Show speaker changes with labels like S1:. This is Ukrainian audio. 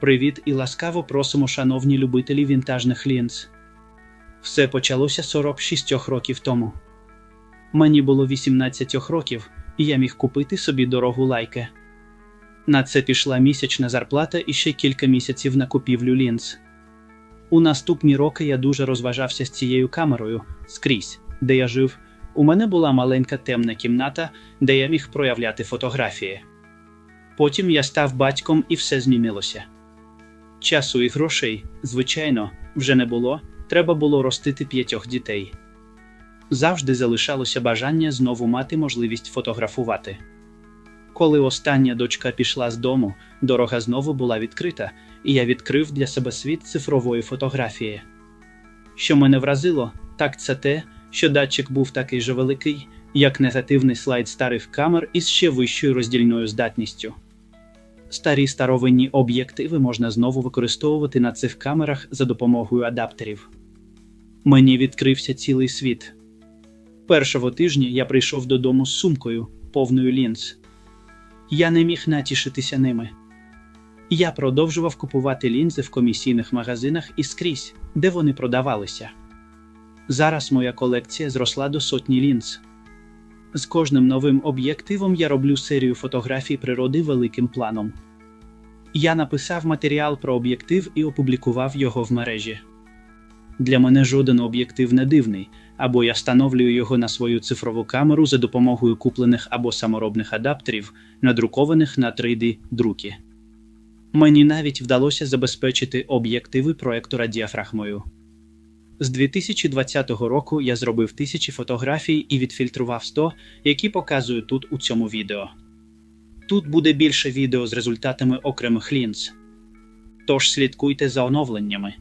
S1: Привіт і ласкаво просимо, шановні любителі вінтажних лінз. Все почалося 46 років тому. Мені було 18 років, і я міг купити собі дорогу лайки. На це пішла місячна зарплата і ще кілька місяців на купівлю лінз. У наступні роки я дуже розважався з цією камерою скрізь, де я жив. У мене була маленька темна кімната, де я міг проявляти фотографії. Потім я став батьком і все змінилося. Часу і грошей, звичайно, вже не було, треба було ростити п'ятьох дітей. Завжди залишалося бажання знову мати можливість фотографувати. Коли остання дочка пішла з дому, дорога знову була відкрита, і я відкрив для себе світ цифрової фотографії. Що мене вразило, так це те, що датчик був такий же великий, як негативний слайд старих камер із ще вищою роздільною здатністю. Старі старовинні об'єктиви можна знову використовувати на цих камерах за допомогою адаптерів. Мені відкрився цілий світ. Першого тижня я прийшов додому з сумкою, повною лінз. Я не міг натішитися ними. Я продовжував купувати лінзи в комісійних магазинах і скрізь, де вони продавалися. Зараз моя колекція зросла до сотні лінз. З кожним новим об'єктивом я роблю серію фотографій природи великим планом. Я написав матеріал про об'єктив і опублікував його в мережі. Для мене жоден об'єктив не дивний, або я встановлюю його на свою цифрову камеру за допомогою куплених або саморобних адаптерів, надрукованих на 3D друки. Мені навіть вдалося забезпечити об'єктиви проектора діафрагмою. З 2020 року я зробив тисячі фотографій і відфільтрував 100, які показую тут у цьому відео. Тут буде більше відео з результатами окремих лінз. Тож слідкуйте за оновленнями.